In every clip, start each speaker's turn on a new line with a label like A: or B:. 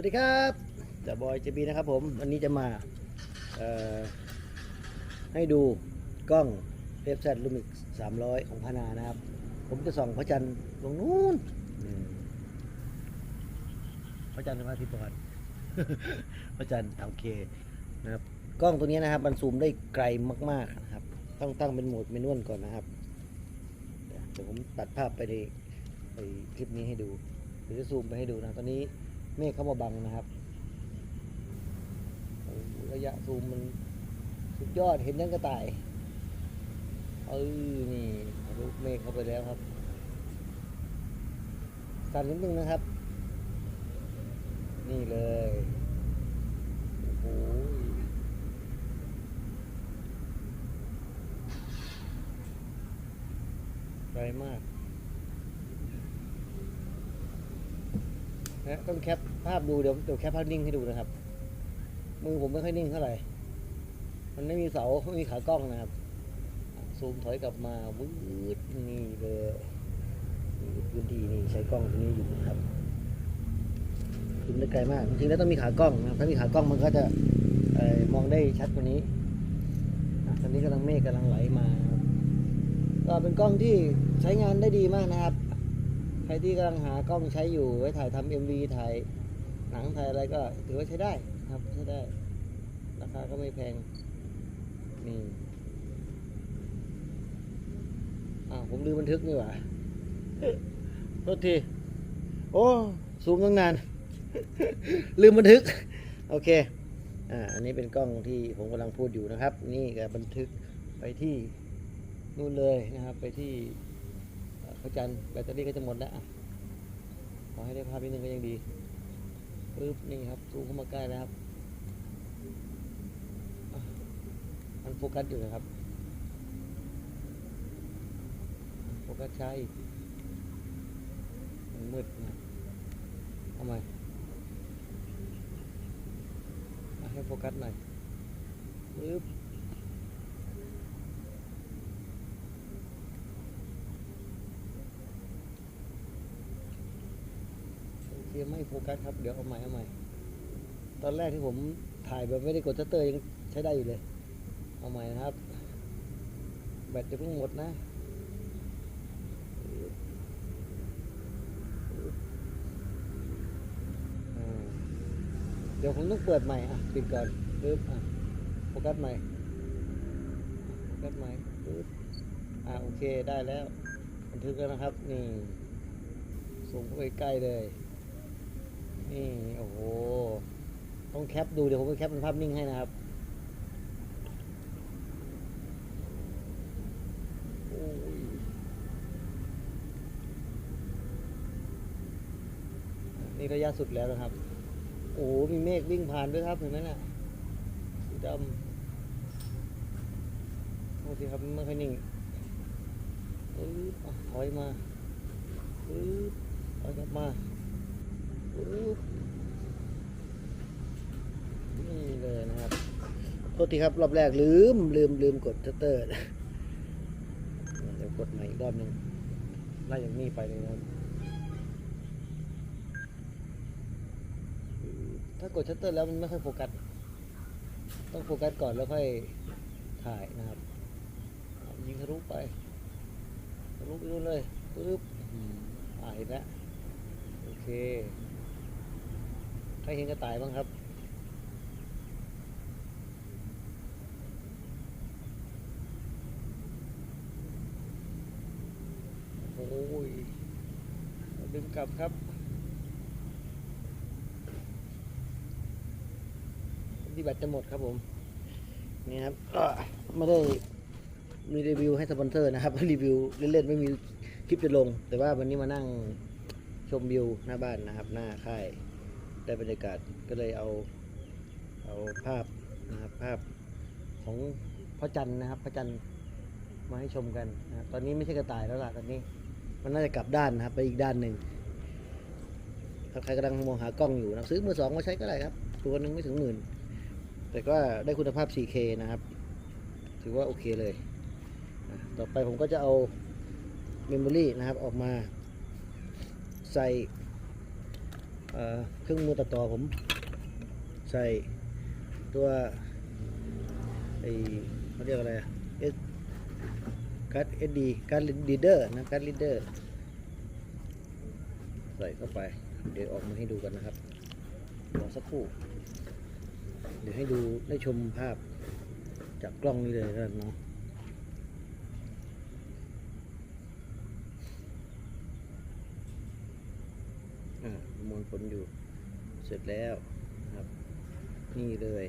A: วัสดีครับจะบอยเจบีนะครับผมวันนี้จะมาให้ดูกล้องเ f ฟ l ลูมิก300ของพานานะครับ ผมจะส่องพระจันทร์ลงนู้นพระจันทร์หรือพระอาทิตย์ก่อนพระจันทร์โอเคนะครับกล้องตัวนี้นะครับ มันซูมได้ไกลมากๆนะครับ ต้องตั้งเป็นโหมดเมนวลก่อนนะครับเดี๋ยวผมตัดภาพไปในในคลิปนี้ให้ดูหรือจะซูมไปให้ดูนะตอนนี้ เมฆเข้ามาบังนะครับระยะซูมมันสุดยอดเห็นยังกระต่ายเออนี่ทะลุเมฆเข้าไปแล้วครับสั่นนิดนึงนะครับ นี่เลยโอ้โหไกลมาก นะต้องแคปภาพดูเดี๋ยวเดี๋ยวแคปภาพนิ่งให้ดูนะครับ มือผมไม่ค่อยนิ่งเท่าไหร่ มันไม่มีเสาไม่มีขากล้องนะครับ ซูมถอยกลับมาวืดนี่เลยพื้นที่นี่ใช้กล้องตัวนี้อยู่นะครับซูมได้ไกลมากจริงๆแล้วต้องมีขากล้องนะครับถ้ามีขากล้องมันก็จะออมองได้ชัดกว่านี้ตอนนี้กำลังเมฆกำลังไหลมา ก็เป็นกล้องที่ใช้งานได้ดีมากนะครับ รที่กำลังหากล้องใช้อยู่ไว้ถ่ายทำเอ็มวีถ่ายหนังถ่ายอะไรก็ถือว่าใช้ได้ครับใช้ได้ ราคาก็ไม่แพงนี่อ้าผมลืมบันทึกนี่หว่าโทษทีโอ้ซูมตั้งนาน ลืมบันทึก โอเคอ่าอันนี้เป็นกล้องที่ผมกำลังพูดอยู่นะครับ นี่ก็บันทึกไปที่นู่นเลยนะครับไปที่ พระจันทร์แบตเตอรี่ก็จะหมดแล้วอะขอให้ได้ภาพนิดนึงก็ยังดีปึ๊บนี่ครับซูมเข้ามาใกล้แล้วครับมันโฟกัสอยู่นะครับโฟกัสใช้าอีกมันมืดนะเอาใหม่อะให้โฟกัสหน่อยปึ๊บ โอเคไม่ โฟกัสครับ เดี๋ยวเอาใหม่เอาใหม่ ตอนแรกที่ผมถ่ายแบบไม่ได้กดชัตเตอร์ยังใช้ได้อยู่เลย เอาใหม่นะครับ แบตจะเพิ่งหมดนะเดี๋ยวผมต้องเปิดใหม่อะปิดก่อนปึ๊บอะโฟกัสใหม่โฟกัสใหม่ปึ๊บอะโอเคได้แล้วบันทึกแล้วนะครับนี่ส่งเข้าไปใกล้เลย นี่โอ้โหต้องแคปดูเดี๋ยวผมไปแคปเป็นภาพนิ่งให้นะครับนี่ระยะสุดแล้วนะครับ โอ้โหมีเมฆวิ่งผ่านด้วยครับเห็นไหมน่ะสีดำโอ้ทีครับไม่ค่อยนิ่งปึ๊บอะถอยมาปึ๊บถอยกลับมา นี่เลยนะครับโทษทีครับรอบแรกลืมลืมลืมกดชัตเตอร์เดี๋ยวกดใหม่อีกรอบหนึ่งไล่อย่างนี้ไปเลยนะครับถ้ากดชัตเตอร์แล้วมันไม่ค่อยโฟกัส ต้องโฟกัสก่อนแล้วค่อยถ่ายนะครับ ยิงทะลุไปทะลุไปนู่นเลยปึ๊บอ่าเห็นแล้วโอเค ใครเห็นกระต่ายบ้างครับ โอ้ยดึงกลับครับที่แบตจะหมดครับผม นี่ครับก็ไม่ได้มีรีวิวให้สปอนเซอร์นะครับ รีวิวเล่นๆไม่มีคลิปจะลง แต่ว่าวันนี้มานั่งชมวิวหน้าบ้านนะครับ หน้าค่าย ได้บรรยากาศก็เลยเอาเอาภาพนะครับภาพของพระจันทร์นะครับ พระจันทร์มาให้ชมกันนะครับตอนนี้ไม่ใช่กระต่ายแล้วล่ะตอนนี้ มันน่าจะกลับด้านนะครับ ไปอีกด้านหนึ่งถ้าใครกำลังมองหากล้องอยู่นะซื้อมือสองมาใช้ก็ได้ครับ ตัวหนึ่งไม่ถึงหมื่น แต่ก็ได้คุณภาพ 4K นะครับ ถือว่าโอเคเลยต่อไปผมก็จะเอาเมมโมรี่นะครับออกมาใส่ เครื่องมือตัดต่อผม ใส่ตัวไอเขาเรียกอะไรเอสการ์ดเอสดีการ์ดลีเดอร์นะการ์ดลีเดอร์ใส่เข้าไป เดี๋ยวออกมาให้ดูกันนะครับรอสักครู่ เดี๋ยวให้ดูได้ชมภาพจากกล้องนี้เลยแล้วกันเนาะอ่า มวลผลอยู่ เสร็จแล้วครับ นี่เลย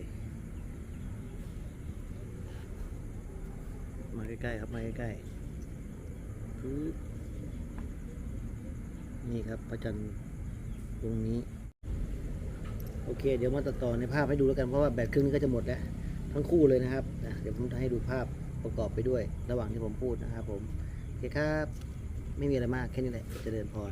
A: มาใกล้ๆครับ มาใกล้ๆนี่ครับพระจันทร์ตรงนี้ โอเค เดี๋ยวมาตัดต่อในภาพให้ดูแล้วกัน เพราะว่าแบตเครื่องนี้ก็จะหมดแล้ว ทั้งคู่เลยนะครับนะเดี๋ยวผมจะให้ดูภาพประกอบไปด้วย ระหว่างที่ผมพูดนะครับผม โอเคครับ ไม่มีอะไรมากแค่นี้แหละจะเจริญพร